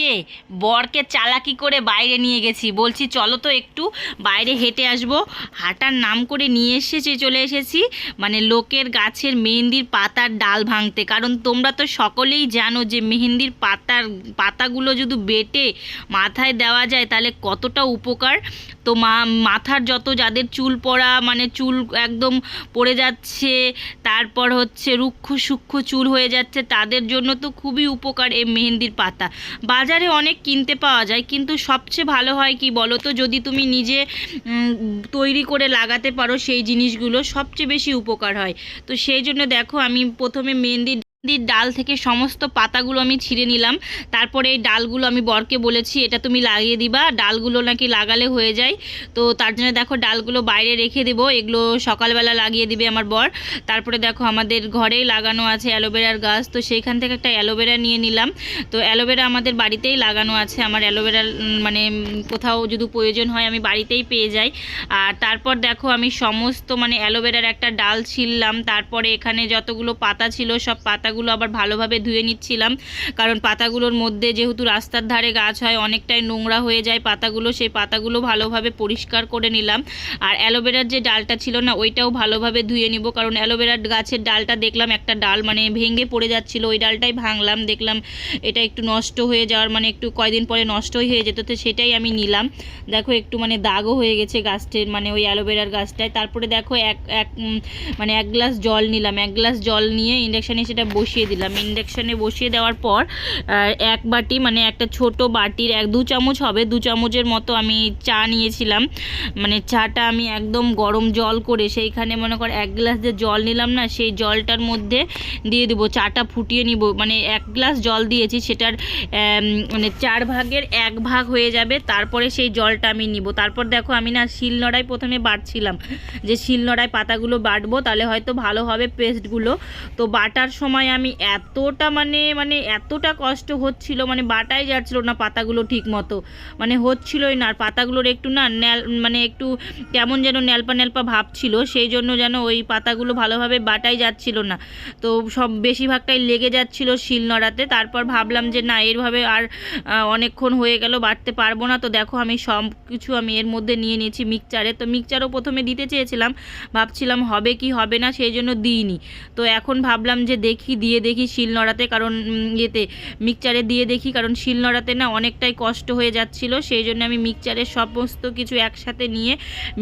কে? বরকে চালাকি করে বাইরে নিয়ে গেছি। বলছি, চলো তো একটু বাইরে হেঁটে আসব। হাঁটার নাম করে নিয়ে এসেছি, চলে এসেছি। মানে লোকের গাছের মেহেন্দির পাতার ডাল ভাঙতে। কারণ তোমরা তো সকলেই জানো যে মেহেন্দির পাতার, পাতাগুলো যদি বেটে মাথায় দেওয়া যায়, তাহলে কতটা উপকার? তো মা, মাথার যত যাদের চুল পড়া মানে চুল একদম পড়ে যাচ্ছে, তারপর হচ্ছে রুক্ষ সূক্ষ্ম চুল হয়ে যাচ্ছে, তাদের জন্য তো খুবই উপকার এই মেহেন্দির পাতা। বাজারে অনেক কিনতে পাওয়া যায়, কিন্তু সবচেয়ে ভালো হয় কি বলো তো যদি তুমি নিজে তৈরি করে লাগাতে পারো সেই জিনিসগুলো সবচেয়ে বেশি উপকার হয়। তো সেই জন্য দেখো আমি প্রথমে মেহেন্দির মেহেন্দির ডাল থেকে সমস্ত পাতাগুলো আমি ছিঁড়ে নিলাম। তারপরে এই ডালগুলো আমি বরকে বলেছি, এটা তুমি লাগিয়ে দিবা, ডালগুলো নাকি লাগালে হয়ে যায়। তো তার জন্য দেখো ডালগুলো বাইরে রেখে দেবো, এগুলো সকালবেলা লাগিয়ে দিবে আমার বর। তারপরে দেখো আমাদের ঘরেই লাগানো আছে অ্যালোভেরার গাছ, তো সেইখান থেকে একটা অ্যালোভেরা নিয়ে নিলাম। তো অ্যালোভেরা আমাদের বাড়িতেই লাগানো আছে, আমার অ্যালোভেরা মানে কোথাও যদি প্রয়োজন হয় আমি বাড়িতেই পেয়ে যাই। আর তারপর দেখো আমি সমস্ত মানে অ্যালোভেরার একটা ডাল ছিললাম তারপরে এখানে যতগুলো পাতা ছিল সব পাতাগুলো আবার ভালোভাবে ধুয়ে নিচ্ছিলাম। কারণ পাতাগুলোর মধ্যে যেহেতু রাস্তার ধারে গাছ হয়, অনেকটাই নোংরা হয়ে যায় পাতাগুলো, সেই পাতাগুলো ভালোভাবে পরিষ্কার করে নিলাম। আর অ্যালোভেরার যে ডালটা ছিল না, ওইটাও ভালোভাবে ধুয়ে নিব। কারণ অ্যালোভেরার গাছের ডালটা দেখলাম একটা ডাল মানে ভেঙে পড়ে যাচ্ছিল, ওই ডালটাই ভাঙলাম, দেখলাম এটা একটু নষ্ট হয়ে যাওয়ার মানে একটু কয়দিন পরে নষ্টই হয়ে যেত, তো সেটাই আমি নিলাম। দেখো একটু মানে দাগও হয়ে গেছে গাছটির মানে ওই অ্যালোভেরার গাছটায়। তারপরে দেখো এক এক মানে এক গ্লাস জল নিলাম। এক গ্লাস জল নিয়ে ইন্ডাকশানে সেটা বসিয়ে দিলাম। ইন্ডাকশানে বসিয়ে দেওয়ার পর এক বাটি মানে একটা ছোট বাটির এক দু চামচ হবে, দু চামচের মতো আমি চা নিয়েছিলাম। মানে চাটা আমি একদম গরম জল করে সেইখানে মনে কর এক গ্লাস যে জল নিলাম না, সেই জলটার মধ্যে দিয়ে দেবো, চাটা ফুটিয়ে নিব। মানে এক গ্লাস জল দিয়েছি, সেটার মানে চার ভাগের এক ভাগ হয়ে যাবে, তারপরে সেই জলটা আমি নিব। তারপর দেখো আমি না শিলনোড়ায় প্রথমে বাটছিলাম, যে শিলনোড়ায় পাতাগুলো বাটবো, তাহলে হয়তো ভালো হবে পেস্টগুলো। তো বাটার সময় আমি এতটা মানে মানে এতটা কষ্ট হচ্ছিল মানে বাটাই যাচ্ছিল না পাতাগুলো ঠিক মতো মানে হচ্ছিলই না, আর পাতাগুলোর একটু না ন্যাল মানে একটু কেমন যেন ন্যালপা ন্যালপা ভাব ছিল, সেই জন্য যেন ওই পাতাগুলো ভালোভাবে বাটাই যাচ্ছিল না। তো সব বেশিরভাগটাই লেগে যাচ্ছিল শিলনোড়াতে তারপর ভাবলাম যে না, এরভাবে আর অনেকক্ষণ হয়ে গেল, বাটতে পারব না। তো দেখো আমি সব কিছু আমি এর মধ্যে নিয়ে নিয়েছি মিক্সচারে। তো মিক্সচারও প্রথমে দিতে চেয়েছিলাম, ভাবছিলাম হবে কি হবে না, সেই জন্য দিইনি। তো এখন ভাবলাম যে দেখি দিয়ে দেখি শিলনোড়াতে কারণ ইয়েতে মিক্সচারে দিয়ে দেখি, কারণ শিলনোড়াতে না অনেকটাই কষ্ট হয়ে যাচ্ছিল। সেই জন্য আমি মিক্সচারের সমস্ত কিছু একসাথে নিয়ে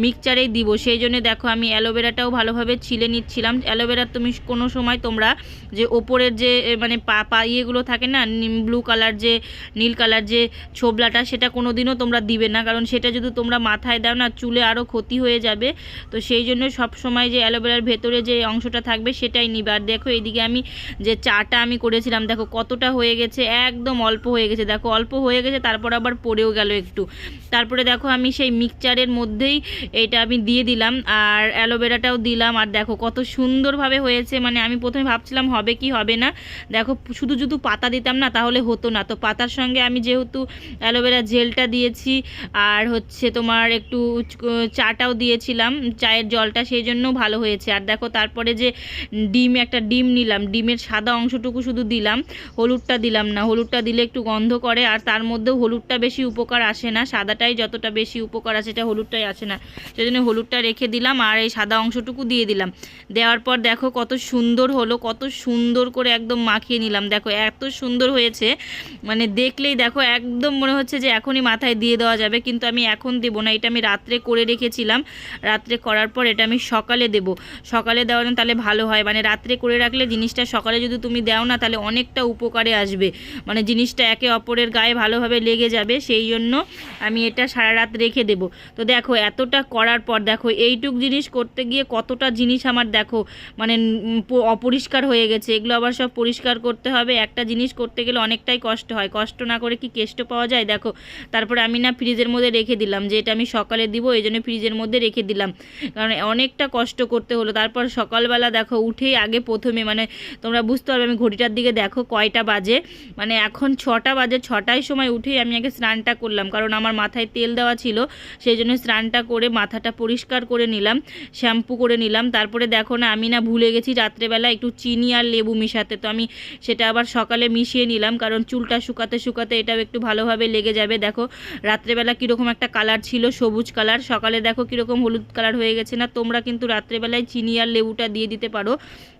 মিক্সচারেই দিব। সেই জন্য দেখো আমি অ্যালোভেরাটাও ভালোভাবে ছিলে নিচ্ছিলাম। অ্যালোভেরা তুমি কোনো সময় তোমরা যে ওপরের যে মানে পা পা ইয়েগুলো থাকে না ব্লু কালার যে, নীল কালার যে ছোবলাটা, সেটা কোনো দিনও তোমরা দিবে না। কারণ সেটা যদি তোমরা মাথায় দাও না, চুলে আরও ক্ষতি হয়ে যাবে। তো সেই জন্য সব সময় যে অ্যালোভেরার ভেতরে যে অংশটা থাকবে, সেটাই নিবে। আর দেখো এদিকে আমি যে চাটা আমি করেছিলাম, দেখো কতটা হয়ে গেছে, একদম অল্প হয়ে গেছে, দেখো অল্প হয়ে গেছে, তারপর আবার পড়েও গেল একটু। তারপরে দেখো আমি সেই মিক্সচারের মধ্যেই এটা আমি দিয়ে দিলাম, আর অ্যালোভেরাটাও দিলাম, আর দেখো কত সুন্দরভাবে হয়েছে মানে আমি প্রথমে ভাবছিলাম হবে কি হবে না, দেখো শুধু শুধু পাতা দিতাম না, তাহলে হতো না। তো পাতার সঙ্গে আমি যেহেতু অ্যালোভেরা জেলটা দিয়েছি, আর হচ্ছে তোমার একটু চাটাও দিয়েছিলাম, চায়ের জলটা, সেই জন্য ভালো হয়েছে। আর দেখো তারপরে যে ডিম, একটা ডিম নিলাম ডিমের সাদা অংশটুকু শুধু দিলাম, হলুদটা দিলাম না। হলুদটা দিলে একটু গন্ধ করে, আর তার মধ্যেও হলুদটা বেশি উপকার আসে না। সাদাটাই যতটা বেশি উপকার আছে এটা হলুদটাই আসে না। সেই জন্য হলুদটা রেখে দিলাম আর এই সাদা অংশটুকু দিয়ে দিলাম। দেওয়ার পর দেখো কত সুন্দর হলো, কত সুন্দর করে একদম মাখিয়ে নিলাম। দেখো এত সুন্দর হয়েছে মানে দেখলেই দেখো একদম মনে হচ্ছে যে এখনই মাথায় দিয়ে দেওয়া যাবে, কিন্তু আমি এখন দেবো না। এটা আমি রাত্রে করে রেখেছিলাম। রাত্রে করার পর এটা আমি সকালে দেব। সকালে দেওয়া না তাহলে ভালো হয়। মানে রাত্রে করে রাখলে জিনিসটা সকালে যদি তুমি দাও না, তাহলে অনেকটা উপকারে আসবে। মানে জিনিসটা একে অপরের গায়ে ভালোভাবে লেগে যাবে, সেই জন্য আমি এটা সারা রাত রেখে দেব। তো দেখো, এতটা করার পর দেখো, এইটুক জিনিস করতে গিয়ে কতটা জিনিস আমার দেখো মানে অপরিষ্কার হয়ে গেছে। এগুলো আবার সব পরিষ্কার করতে হবে। একটা জিনিস করতে গেলে অনেকটাই কষ্ট হয়। কষ্ট না করে কি কেষ্ট পাওয়া যায়? দেখো, তারপরে আমি না ফ্রিজের মধ্যে রেখে দিলাম। যে এটা আমি সকালে দিব, এই জন্য ফ্রিজের মধ্যে রেখে দিলাম। কারণ অনেকটা কষ্ট করতে হলো। তারপর সকালবেলা দেখো, উঠেই আগে প্রথমে মানে তোমরা বুঝতে পারবে, আমি ঘড়িটার দিকে দেখো কয়টা বাজে। মানে এখন ছটা বাজে, ছটায় সময় উঠেই আমি আগে স্নানটা করলাম, কারণ আমার মাথায় তেল দেওয়া ছিল, সেই জন্য স্নানটা করে মাথাটা পরিষ্কার করে নিলাম, শ্যাম্পু করে নিলাম। তারপরে দেখো না, আমি না ভুলে গেছি রাত্রেবেলা একটু চিনি আর লেবু মিশাতে, তো আমি সেটা আবার সকালে মিশিয়ে নিলাম, কারণ চুলটা শুকাতে শুকাতে এটাও একটু ভালোভাবে লেগে যাবে। দেখো, রাত্রেবেলা কীরকম একটা কালার ছিল, সবুজ কালার। সকালে দেখো কীরকম হলুদ কালার হয়ে গেছে না, তোমরা কিন্তু রাত্রেবেলায় চিনি আর লেবুটা দিয়ে দিতে পারো,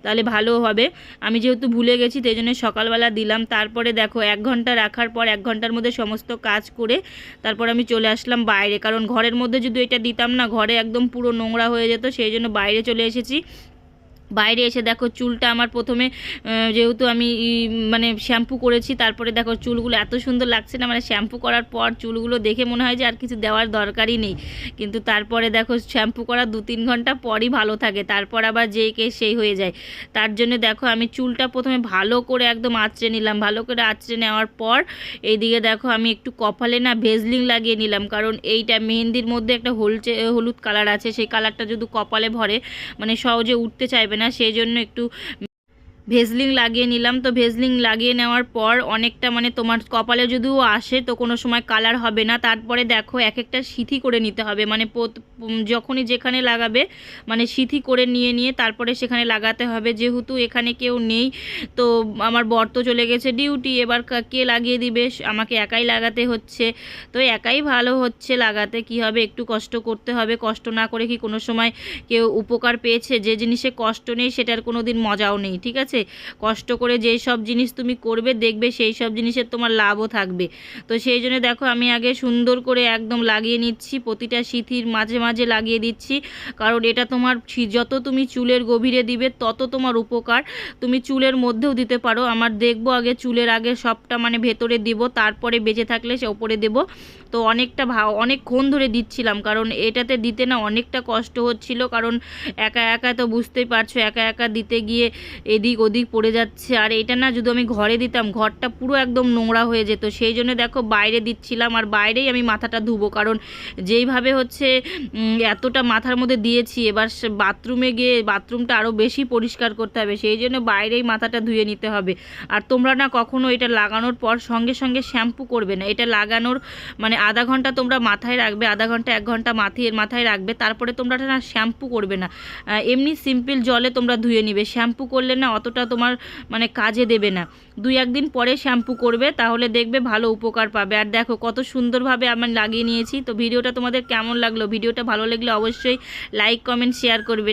তাহলে ভালো হবে। আমি যেহেতু ভুলে গেছি সেই জন্য সকালবেলা দিলাম। তারপরে দেখো, এক ঘণ্টা রাখার পর এক ঘণ্টার মধ্যে সমস্ত কাজ করে তারপর আমি চলে আসলাম বাইরে। কারণ ঘরের মধ্যে যদি এটা দিতাম না, ঘরে একদম পুরো নোংরা হয়ে যেত সেই জন্য বাইরে চলে এসেছি। বাইরে এসে দেখো চুলটা আমার প্রথমে যেহেতু আমি মানে শ্যাম্পু করেছি, তারপরে দেখো চুলগুলো এত সুন্দর লাগছে না মানে শ্যাম্পু করার পর চুলগুলো দেখে মনে হয় যে আর কিছু দেওয়ার দরকারই নেই। কিন্তু তারপরে দেখো শ্যাম্পু করার দু তিন ঘণ্টা পরই ভালো থাকে, তারপর আবার যেই কে সেই হয়ে যায়। তার জন্য দেখো আমি চুলটা প্রথমে ভালো করে একদম আঁচড়ে নিলাম, ভালো করে আঁচড়ে নেওয়ার পর এইদিকে দেখো আমি একটু কপালে না ভেজলিং লাগিয়ে নিলাম, কারণ এইটা মেহেন্দির মধ্যে একটা হলচে, হলুদ কালার আছে, সেই কালারটা যদি কপালে ভরে মানে সহজে উঠতে চাইবে না সেই জন্য একটু ভেজলিং লাগিয়ে নিলাম। তো ভেজলিং লাগিয়ে নেওয়ার পর অনেকটা মানে তোমার কপালে যদিও আসে, তো কোনো সময় কালার হবে না। তারপরে দেখো এক একটা সিথি করে নিতে হবে। মানে যখনই যেখানে লাগাবে মানে সিথি করে নিয়ে নিয়ে তারপরে সেখানে লাগাতে হবে। যেহেতু এখানে কেউ নেই, তো আমার বর তো চলে গেছে ডিউটি এবার কে লাগিয়ে দিবে? আমাকে একাই লাগাতে হচ্ছে। তো একাই ভালো হচ্ছে লাগাতে। কি হবে? একটু কষ্ট করতে হবে। কষ্ট না করে কি কোনো সময় কেউ উপকার পেয়েছে? যে জিনিসে কষ্ট নেই, সেটার কোনো দিন মজাও নেই। ঠিক আছে? কষ্ট করে যেই সব জিনিস তুমি করবে, দেখবে সেই সব জিনিসের তোমার লাভও থাকবে। তো সেই জন্য দেখো, আমি আগে সুন্দর করে একদম লাগিয়ে নিচ্ছি, প্রতিটা সিথির মাঝে মাঝে লাগিয়ে দিচ্ছি। কারণ এটা তোমার যত তুমি চুলের গভীরে দিবে, তত তোমার উপকার। তুমি চুলের মধ্যেও দিতে পারো। আমার দেখব আগে চুলের আগে সবটা মানে ভেতরে দিব, তারপরে বেঁচে থাকলে সে ওপরে দেব। তো অনেকটা ভা, অনেকক্ষণ ধরে দিচ্ছিলাম, কারণ এটাতে দিতে না অনেকটা কষ্ট হচ্ছিল। কারণ একা একা তো বুঝতেই পারছ, একা একা দিতে গিয়ে এদিক ওদিক পড়ে যাচ্ছে। আর এটা না যদি আমি ঘরে দিতাম, ঘরটা পুরো একদম নোংরা হয়ে যেত। সেই জন্য দেখো বাইরে দিচ্ছিলাম আর বাইরেই আমি মাথাটা ধুবো। কারণ যেইভাবে হচ্ছে এতটা মাথার মধ্যে দিয়েছি, এবার বাথরুমে গিয়ে বাথরুমটা আরও বেশি পরিষ্কার করতে হবে। সেই জন্য বাইরেই মাথাটা ধুয়ে নিতে হবে। আর তোমরা না কখনো এটা লাগানোর পর সঙ্গে সঙ্গে শ্যাম্পু করবে না। এটা লাগানোর মানে আধা ঘণ্টা তোমরা মাথায় রাখবে, আধা ঘণ্টা, এক ঘণ্টা মাথায় মাথায় রাখবে। তারপরে তোমরা না শ্যাম্পু করবে না। এমনি সিম্পল জলে তোমরা ধুয়ে নিবে। শ্যাম্পু করলে না অতটা তোমার মানে কাজে দেবে না। দুই একদিন পরে শ্যাম্পু করবে, তাহলে দেখবে ভালো উপকার পাবে। আর দেখো, কত সুন্দরভাবে আমার লাগিয়ে নিয়েছি। তো ভিডিওটা তোমাদের কেমন লাগল? ভিডিওটা ভালো লাগলে অবশ্যই লাইক কমেন্ট শেয়ার করবে।